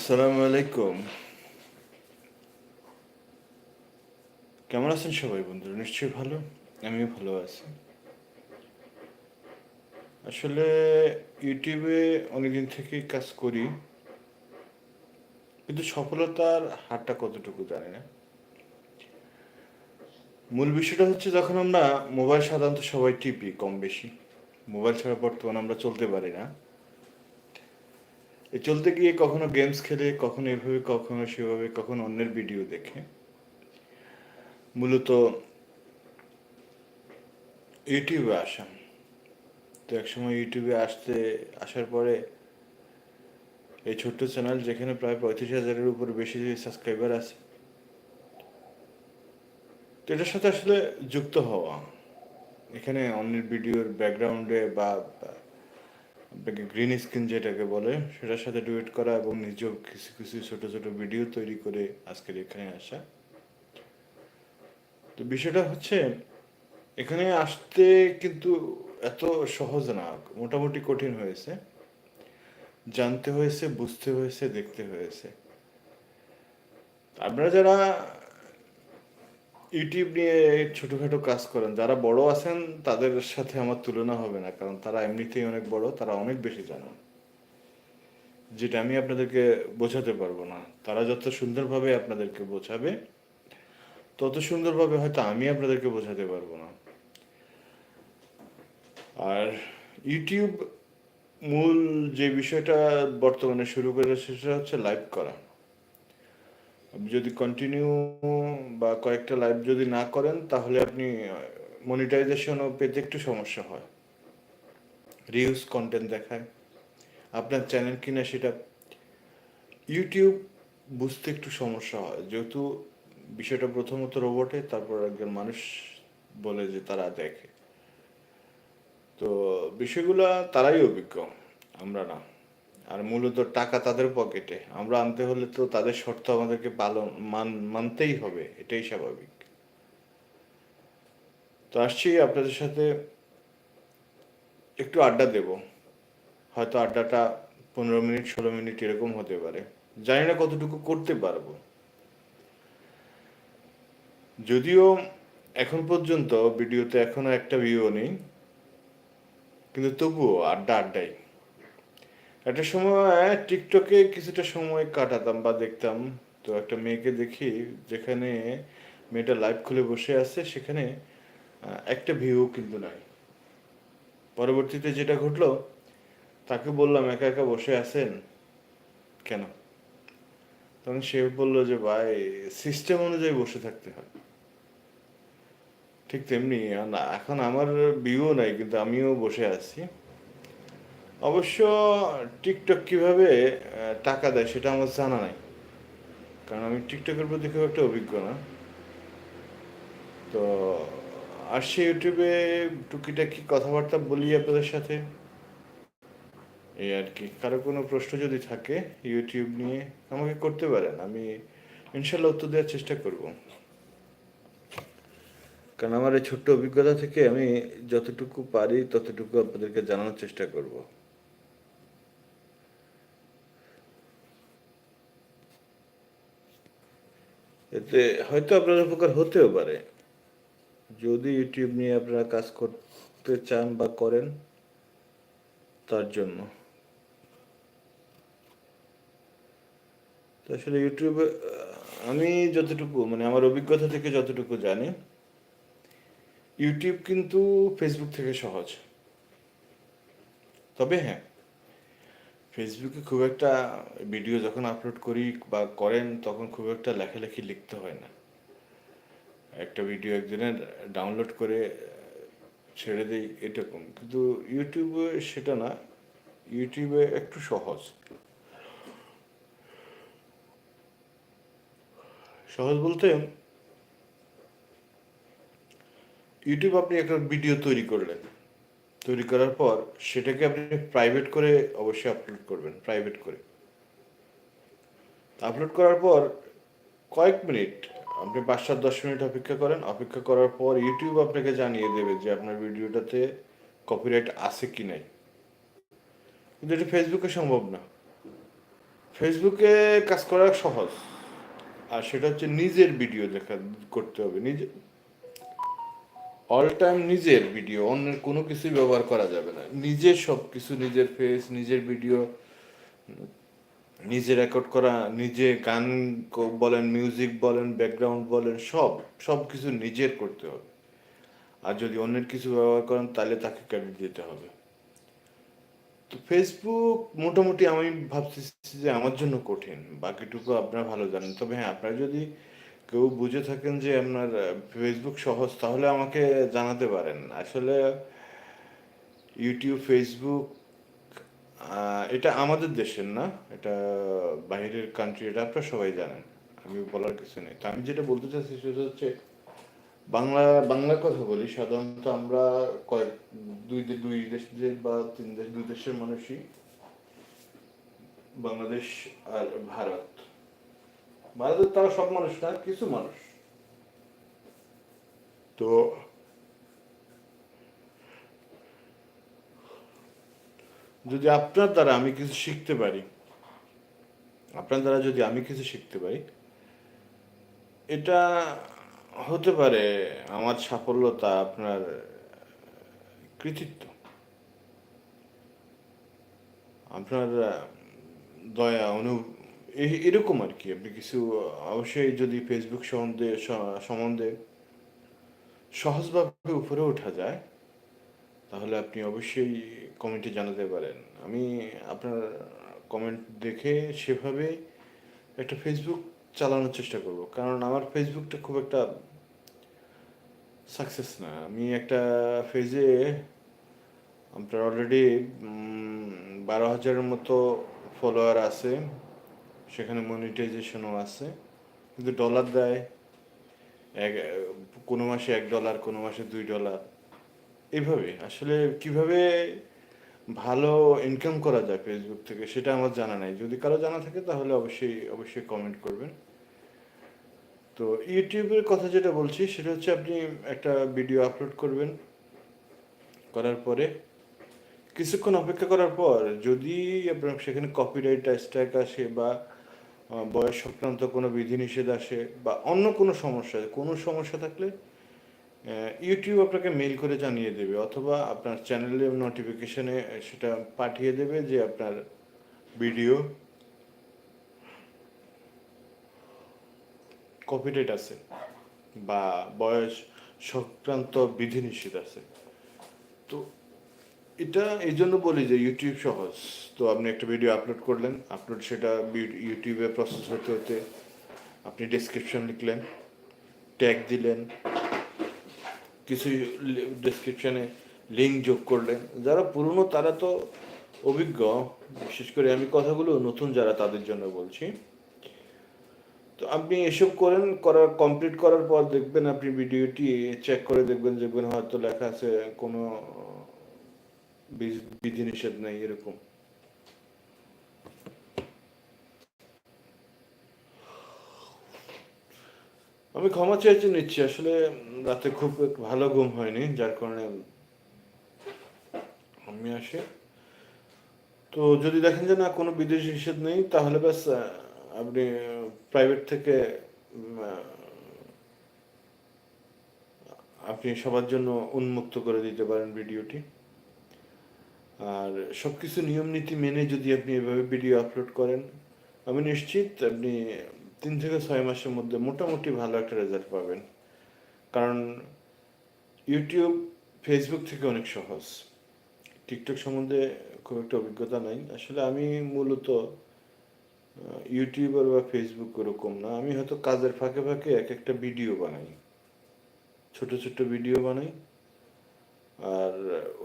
আসসালামু আলাইকুম। কেমন আছেন সবাই বন্ধুরা? নিশ্চয়ই ভালো। আমিও ভালো আছি। আসলে ইউটিউবে অনেকদিন থেকেই কাজ করি, কিন্তু সফলতার হারটা কতটুকু জানি না। মূল বিষয়টা হচ্ছে যখন আমরা মোবাইল সাধারণত সবাই টিপি কম বেশি। মোবাইল ছাড়া বর্তমানে আমরা চলতে পারি না। চলতে গিয়ে কখনো গেমস খেলে, কখনো এভাবে, কখনো সেভাবে, কখনো অন্যের ভিডিও দেখে। মূলত ইউটিউবে আসা। তো একসময় ইউটিউবে আসতে, আসার পরে এই ছোট্ট চ্যানেল যেখানে প্রায় পঁয়ত্রিশ হাজারের উপর বেশি সাবস্ক্রাইবার আছে। তো এটার সাথে আসলে যুক্ত হওয়া। এখানে অন্যের ভিডিওর ব্যাকগ্রাউন্ডে বা আপনাকে গ্রিন স্ক্রিন যেটাকে বলে, সেটার সাথে ডুয়েট করা এবং নিজেও কিছু কিছু ছোট ছোট ভিডিও তৈরি করে আজকের এখানে আসা। তো বিষয়টা হচ্ছে, এখানে আসতে কিন্তু এত সহজ না, মোটামুটি কঠিন হয়েছে। জানতে হয়েছে, বুঝতে হয়েছে, দেখতে হয়েছে। আপনারা যারা ইউটিউব নিয়ে ছোটখাটো কাজ করেন। যারা বড় আছেন, তাদের সাথে আমার তুলনা হবে না, কারণ তারা এমনিতেই অনেক বড়, তারা অনেক বেশি জানেন যেটা আমি আপনাদেরকে বোঝাতে পারব না। তারা যত সুন্দরভাবে আপনাদেরকে বোঝাবে, তত সুন্দরভাবে হয়তো আমি আপনাদেরকে বোঝাতে পারব না। আর ইউটিউব মূল যে বিষয়টা বর্তমানে শুরু করেছে, সেটা হচ্ছে লাইভ করা। যদি কন্টিনিউ বা কয়েকটা লাইভ যদি না করেন, তাহলে আপনি মনিটাইজেশনও পেতে একটু সমস্যা হয়। রিউজ কন্টেন্ট দেখায়। আপনার চ্যানেল কিনা সেটা ইউটিউব বুঝতে একটু সমস্যা হয়। যেহেতু বিষয়টা প্রথমত রোবটে তারপর একজন মানুষ বলে যে তারা দেখে। তো বিষয়গুলো তারাই অভিজ্ঞ, আমরা না। আর মূলত টাকা তাদের পকেটে। আমরা আনতে হলে তো তাদের শর্ত আমাদেরকে পালন, মান, মানতেই হবে, এটাই স্বাভাবিক। তো আসছি আপনাদের সাথে একটু আড্ডা দেব। হয়তো আড্ডাটা পনেরো মিনিট, ষোলো মিনিট এরকম হতে পারে। জানি না কতটুকু করতে পারব। যদিও এখন পর্যন্ত, ভিডিওতে এখনও একটা ভিউ নেই, কিন্তু তবুও আড্ডা আড্ডাই। একটা সময় টিকটকে কিছুটা সময় কাটাতাম বা দেখতাম। তো একটা মেয়েকে দেখি যেখানে মেয়েটা লাইভ খুলে বসে আছে, সেখানে একটা ভিউ কিন্তু নাই। পরবর্তীতে যেটা ঘটলো, তাকে বললাম, একা একা বসে আছেন কেন? তখন সে বলল যে, ভাই সিস্টেম অনুযায়ী বসে থাকতে হয়। ঠিক তেমনি এখন আমার ভিউ নাই, কিন্তু আমিও বসে আছি। অবশ্য টিকটক কীভাবে টাকা দেয় সেটা আমার জানা নাই। কারণ আমি টিকটকের প্রতি খুব একটা অভিজ্ঞ না। তো আসছি ইউটিউবে টুকিটাকি কথাবার্তা বলি আপনাদের সাথে। এই আর কি, কারও কোনো প্রশ্ন যদি থাকে ইউটিউব নিয়ে, আমাকে করতে পারেন, আমি ইনশাল্লাহ উত্তর দেওয়ার চেষ্টা করব। কারণ আমার এই ছোট্ট অভিজ্ঞতা থেকে আমি যতটুকু পারি ততটুকু আপনাদেরকে জানানোর চেষ্টা করব। এতে হয়তো আপনার উপকার হতেও পারে। যদি ইউটিউব নিয়ে আপনারা কাজ করতে চান বা করেন, তার জন্য। আসলে ইউটিউবে, আমি যতটুকু মানে আমার অভিজ্ঞতা থেকে যতটুকু জানি, ইউটিউব কিন্তু ফেসবুক থেকে সহজ। তবে হ্যাঁ ফেসবুকে খুব একটা ভিডিও যখন আপলোড করি বা করেন, তখন খুব একটা লেখালেখি লিখতে হয় না। একটা ভিডিও একদিনের ডাউনলোড করে ছেড়ে দিই এরকম। কিন্তু ইউটিউবে সেটা না ইউটিউবে একটু সহজ। সহজ বলতে ইউটিউব আপনি একটা ভিডিও তৈরি করলেন। তৈরি করার পর সেটাকে আপনি প্রাইভেট করে অবশ্যই আপলোড করবেন প্রাইভেট করে। আপলোড করার পর কয়েক মিনিট আপনি পাঁচ সাত দশ মিনিট অপেক্ষা করেন। অপেক্ষা করার পর ইউটিউব আপনাকে জানিয়ে দেবে যে আপনার ভিডিওটাতে কপিরাইট আছে কি নাই। কিন্তু এটা ফেসবুকে সম্ভব না। ফেসবুকে কাজ করা সহজ। আর সেটা হচ্ছে নিজের ভিডিও দেখা করতে হবে। নিজে অল টাইম নিজের ভিডিও অন্যের কোনো কিছুই ব্যবহার করা যাবে না। নিজের সব কিছু নিজের ফেস নিজের ভিডিও নিজে রেকর্ড করা, নিজে গান বলেন মিউজিক বলেন ব্যাকগ্রাউন্ড বলেন, সব সব কিছু নিজের করতে হবে। আর যদি অন্যের কিছু ব্যবহার করেন, তাহলে তাকে ক্রেডিট দিতে হবে। তো ফেসবুক মোটামুটি আমি ভাবছি যে আমার জন্য কঠিন। বাকিটুকু আপনারা ভালো জানেন। তবে হ্যাঁ আপনারা যদি কেউ বুঝে থাকেন যে আপনার ফেসবুক সহজ, তাহলে আমাকে জানাতে পারেন। আসলে ইউটিউব ফেসবুক এটা আমাদের দেশের না, এটা বাইরের কান্ট্রি এটা আপনারা সবাই জানেন, আমি বলার কিছু নেই। তো আমি যেটা বলতে চাচ্ছি সেটা হচ্ছে, বাংলা বাংলার কথা বলি, সাধারণত আমরা কয়েক, দুই দুই দেশের বা তিন দেশ, দুই দেশের মানুষই বাংলাদেশ আর ভারত। ভারতের তারা সব মানুষ না, কিছু মানুষ। তো যদি আপনার দ্বারা আমি কিছু শিখতে পারি, আপনার দ্বারা যদি আমি কিছু শিখতে পারি, এটা হতে পারে আমার সাফল্যতা, আপনার কৃতিত্ব। আপনার দয়া, অনু এরকম আর কি, আপনি কিছু অবশ্যই যদি ফেসবুক সম্বন্ধে সম্বন্ধে সহজভাবে উপরে ওঠা যায়, তাহলে আপনি অবশ্যই কমেন্টে জানাতে পারেন। আমি আপনার কমেন্ট দেখে সেভাবে একটা ফেসবুক চালানোর চেষ্টা করব। কারণ আমার ফেসবুকটা খুব একটা সাকসেস না। আমি একটা ফেজে আপনার অলরেডি বারো হাজারের মতো ফলোয়ার আছে। সেখানে মনিটাইজেশনও আছে। কিন্তু ডলার দেয়, এক, কোনো মাসে এক ডলার কোনো মাসে দুই ডলার এইভাবে আসলে কীভাবে ভালো ইনকাম করা যায় ফেসবুক থেকে, সেটা আমার জানা নাই। যদি কারও জানা থাকে, তাহলে অবশ্যই অবশ্যই কমেন্ট করবেন। তো ইউটিউবের কথা যেটা বলছি, সেটা হচ্ছে আপনি একটা ভিডিও আপলোড করবেন। করার পরে, কিছুক্ষণ অপেক্ষা করার পর যদি আপনার সেখানে কপিরাইট স্ট্রাইক আসে বা বয়স সংক্রান্ত কোনো বিধিনিষেধ আসে বা অন্য কোনো সমস্যা কোনো সমস্যা থাকলে ইউটিউব আপনাকে মেল করে জানিয়ে দেবে অথবা আপনার চ্যানেলের নোটিফিকেশনে সেটা পাঠিয়ে দেবে যে আপনার ভিডিও কপিরাইট আছে বা বয়স সংক্রান্ত বিধিনিষেধ আছে। এটা এই জন্য বলি যে ইউটিউব সহজ। তো আপনি একটা ভিডিও আপলোড করলেন আপলোড সেটা ইউটিউবে প্রসেস হতে হতে আপনি ডেসক্রিপশন লিখলেন ট্যাগ দিলেন, কিছু ডেসক্রিপশনে লিঙ্ক যোগ করলেন। যারা পুরনো তারা তো অভিজ্ঞ, বিশেষ করে আমি কথাগুলো নতুন যারা তাদের জন্য বলছি। তো আপনি এসব করেন, করার কমপ্লিট করার পর দেখবেন আপনি ভিডিওটি চেক করে দেখবেন দেখবেন হয়তো লেখা আছে কোনো বিধিনিষেধ নেই এরকম আমি ক্ষমা চাইতে নিচ্ছি আসলে রাতে খুব ভালো ঘুম হয়নি, যার কারণে আমি আসি। তো যদি দেখেন যে না, কোনো বিদেশি নিষেধ নেই, তাহলে ব্যাস আপনি প্রাইভেট থেকে আপনি সবার জন্য উন্মুক্ত করে দিতে পারেন ভিডিওটি আর সবকিছু নিয়ম নীতি মেনে যদি আপনি এভাবে ভিডিও আপলোড করেন, আমি নিশ্চিত আপনি তিন থেকে ছয় মাসের মধ্যে মোটামুটি ভালো একটা রেজাল্ট পাবেন। কারণ ইউটিউব ফেসবুক থেকে অনেক সহজ। টিকটক সম্বন্ধে খুব একটা অভিজ্ঞতা নাই। আসলে আমি মূলত ইউটিউবার বা ফেসবুক ওরকম না। আমি হয়তো কাজের ফাঁকে ফাঁকে এক একটা ভিডিও বানাই। ছোট ছোট ভিডিও বানাই। আর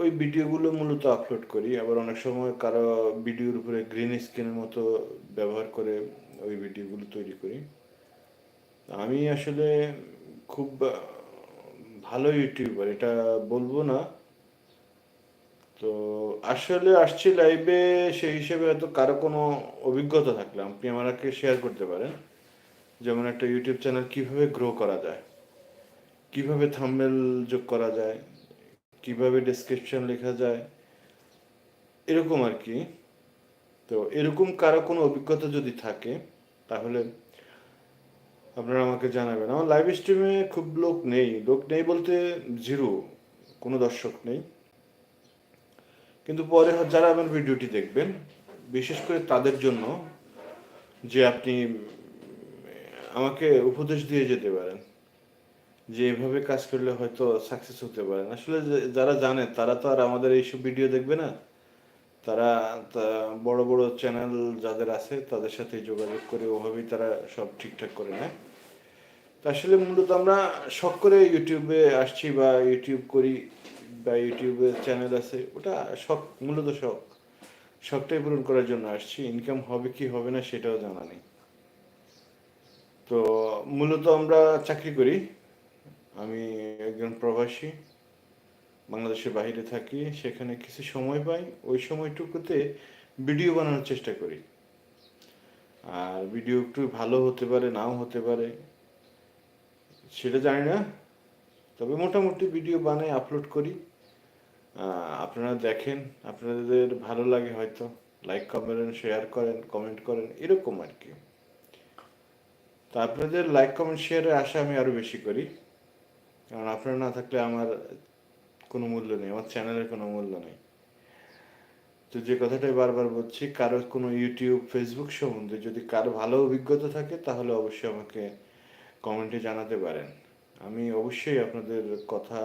ওই ভিডিওগুলো মূলত আপলোড করি। আবার অনেক সময় কারও ভিডিওর উপরে গ্রিন স্ক্রিনের মতো ব্যবহার করে ওই ভিডিওগুলো তৈরি করি। আমি আসলে খুব ভালো ইউটিউবার, এটা বলব না। তো আসলে আসছি লাইভে সেই হিসেবে হয়তো কারও কোনো অভিজ্ঞতা থাকলে আপনি আমাকে শেয়ার করতে পারেন। যেমন একটা ইউটিউব চ্যানেল কীভাবে গ্রো করা যায়, কীভাবে থাম্বনেল যোগ করা যায় কীভাবে ডেসক্রিপশন লেখা যায়, এরকম আর কি। তো এরকম কারও কোনো অভিজ্ঞতা যদি থাকে, তাহলে আপনারা আমাকে জানাবেন। আমার লাইভ স্ট্রিমে খুব লোক নেই। লোক নেই বলতে জিরো কোনো দর্শক নেই। কিন্তু পরে যারা আমার ভিডিওটি দেখবেন, বিশেষ করে তাদের জন্য যে আপনি আমাকে উপদেশ দিয়ে যেতে পারেন। যে এভাবে কাজ করলে হয়তো সাকসেস হতে পারেন আসলে যারা জানে, তারা তো আর আমাদের এইসব ভিডিও দেখবে না। তারা বড় বড় চ্যানেল যাদের আছে, তাদের সাথে যোগাযোগ করে ওভাবেই তারা সব ঠিকঠাক করে নেয়। আসলে মূলত আমরা শখ করে ইউটিউবে আসছি বা ইউটিউব করি বা ইউটিউবে চ্যানেল আছে, ওটা শখ, মূলত শখ। শখটাই পূরণ করার জন্য আসছি। ইনকাম হবে কি হবে না সেটাও জানা নেই। তো মূলত আমরা চাকরি করি। আমি একজন প্রবাসী, বাংলাদেশের বাইরে থাকি, সেখানে কিছু সময় পাই, ওই সময়টুকুতে ভিডিও বানানোর চেষ্টা করি। আর ভিডিও একটু ভালো হতে পারে, নাও হতে পারে, সেটা জানি না। তবে মোটামুটি ভিডিও বানাই আপলোড করি। আপনারা দেখেন, আপনাদের ভালো লাগে হয়তো লাইক করেন শেয়ার করেন কমেন্ট করেন, এরকম আর কি। তা আপনাদের লাইক কমেন্ট শেয়ারের আশা আমি আরও বেশি করি। কারণ আপনারা না থাকলে আমার কোনো মূল্য নেই, আমার চ্যানেলের কোনো মূল্য নেই। তো যে কথাটাই বারবার বলছি কারও কোনো ইউটিউব, ফেসবুক সম্বন্ধে যদি কারও ভালো অভিজ্ঞতা থাকে, তাহলে অবশ্যই আমাকে কমেন্টে জানাতে পারেন। আমি অবশ্যই আপনাদের কথা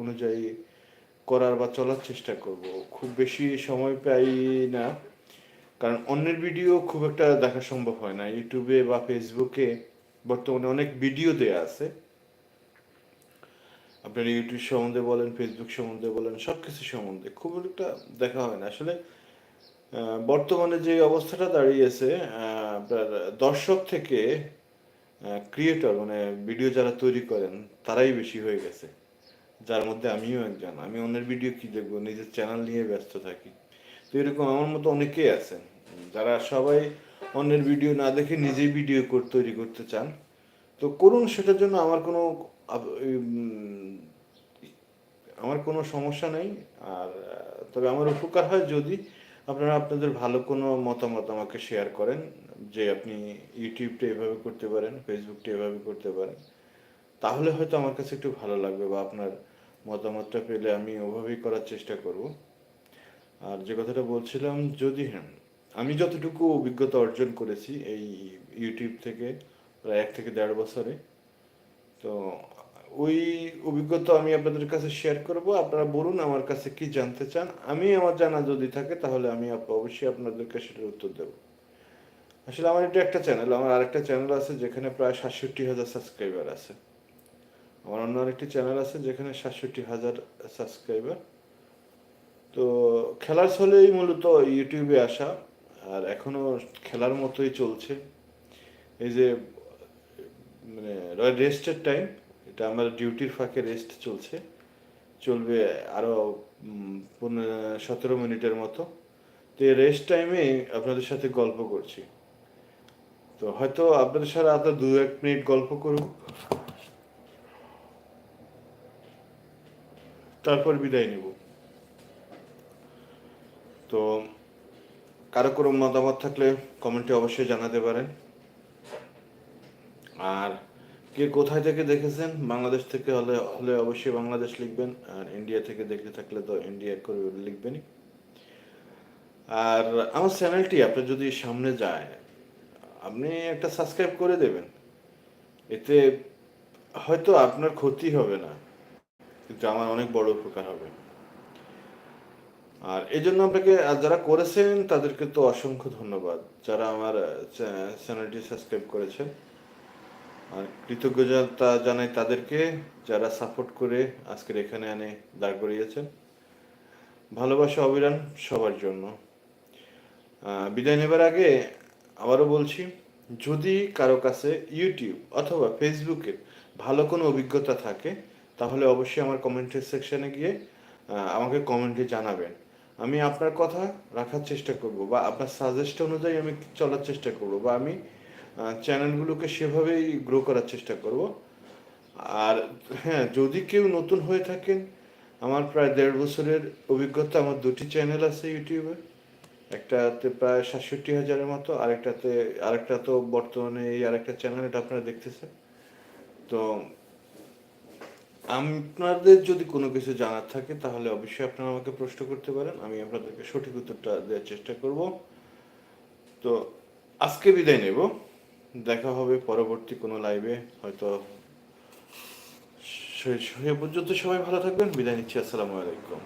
অনুযায়ী করার বা চলার চেষ্টা করব। খুব বেশি সময় পাই না, কারণ অন্যের ভিডিও খুব একটা দেখা সম্ভব হয় না। ইউটিউবে বা ফেসবুকে বর্তমানে অনেক ভিডিও দেয়া আছে। আপনার ইউটিউব সম্বন্ধে বলেন ফেসবুক সম্বন্ধে বলেন সব কিছু সম্বন্ধে খুব একটা দেখা হয় না। আসলে বর্তমানে যে অবস্থাটা দাঁড়িয়েছে আপনার দর্শক থেকে ক্রিয়েটর মানে ভিডিও যারা তৈরি করেন, তারাই বেশি হয়ে গেছে। যার মধ্যে আমিও একজন। আমি অন্যের ভিডিও কি দেখব? নিজের চ্যানেল নিয়ে ব্যস্ত থাকি। তো এরকম আমার মতো অনেকেই আছেন, যারা সবাই অন্যের ভিডিও না দেখে নিজেই ভিডিও তৈরি করতে চান। তো করুন, সেটার জন্য আমার কোনো আমার কোনো সমস্যা নেই, আর, তবে আমার উপকার হয় যদি আপনারা আপনাদের ভালো কোনো মতামত আমাকে শেয়ার করেন, যে আপনি ইউটিউবটা এভাবে করতে পারেন ফেসবুকটা এভাবে করতে পারেন, তাহলে হয়তো আমার কাছে একটু ভালো লাগবে বা আপনার মতামতটা পেলে আমি ওভাবেই করার চেষ্টা করব। আর যে কথাটা বলছিলাম, যদি হ্যাঁ আমি যতটুকু অভিজ্ঞতা অর্জন করেছি এই ইউটিউব থেকে, প্রায় এক থেকে দেড় বছরে তো ওই অভিজ্ঞতা আমি আপনাদের কাছে শেয়ার করব। আপনারা বলুন আমার কাছে কি জানতে চান। আমি আমার জানা যদি থাকে, তাহলে আমি অবশ্যই আপনাদেরকে সেটার উত্তর দেব। আসলে আমার এটা একটা চ্যানেল আমার আরেকটা চ্যানেল আছে যেখানে প্রায় সাতষট্টি হাজার সাবস্ক্রাইবার আছে। আমার অন্য আরেকটি চ্যানেল আছে যেখানে সাতষট্টি হাজার সাবস্ক্রাইবার তো খেলার ছলেই মূলত ইউটিউবে আসা, আর এখনও খেলার মতোই চলছে। এই যে মানে রেস্টের টাইম এটা আমার ডিউটির ফাঁকে রেস্ট চলছে। চলবে আরও সতেরো মিনিটের মতো। তো এই রেস্ট টাইমে আপনাদের সাথে গল্প করছি। তো হয়তো আপনাদের সাথে আরও দু এক মিনিট গল্প করব তারপর বিদায় নেব। তো কারও কোনো মতামত থাকলে কমেন্টে অবশ্যই জানাতে পারেন। আর কে কোথায় থেকে দেখেছেন? বাংলাদেশ থেকে হলে হলে অবশ্যই বাংলাদেশ লিখবেন, আর ইন্ডিয়া থেকে দেখে থাকলে তো ইন্ডিয়া করে লিখবেনই। আর আমার চ্যানেলটি আপনি যদি সামনে যায়, আপনি একটা সাবস্ক্রাইব করে দেবেন। এতে হয়তো আপনার ক্ষতি হবে না, কিন্তু আমার অনেক বড় উপকার হবে। আর এই জন্য আপনাকে যারা করেছেন, তাদেরকে তো অসংখ্য ধন্যবাদ। যারা আমার চ্যানেলটি সাবস্ক্রাইব করেছেন কৃতজ্ঞতা জানাই তাদেরকে যারা সাপোর্ট করে আজকের এখানে এনে দাঁড় করিয়েছেন। ভালোবাসা অবিরাম সবার জন্য। বিদায় নেবার আগে আবারও বলছি, যদি কারও কাছে ইউটিউব অথবা ফেসবুকে ভালো কোনো অভিজ্ঞতা থাকে, তাহলে অবশ্যই আমার কমেন্টের সেকশানে গিয়ে আমাকে কমেন্টে জানাবেন। আমি আপনার কথা রাখার চেষ্টা করব বা আপনার সাজেস্ট অনুযায়ী আমি চলার চেষ্টা করব বা আমি চ্যানেলগুলোকে সেভাবেই গ্রো করার চেষ্টা করব। আর হ্যাঁ যদি কেউ নতুন হয়ে থাকেন, আমার প্রায় দেড় বছরের অভিজ্ঞতা, আমার দুটি চ্যানেল আছে ইউটিউবে। একটাতে প্রায় সাতষট্টি হাজারের মতো, আরেকটাতে, আরেকটা তো বর্তমানে এই আরেকটা চ্যানেল, এটা আপনারা দেখতেছেন। তো আপনাদের যদি কোনো কিছু জানার থাকে, তাহলে অবশ্যই আপনারা আমাকে প্রশ্ন করতে পারেন, আমি আপনাদেরকে সঠিক উত্তরটা দেওয়ার চেষ্টা করব। তো আজকে বিদায় নেব। দেখা হবে পরবর্তী কোনো লাইভে হয়তো সে পর্যন্ত সবাই ভালো থাকবেন। বিদায় নিচ্ছি। আসসালামু আলাইকুম।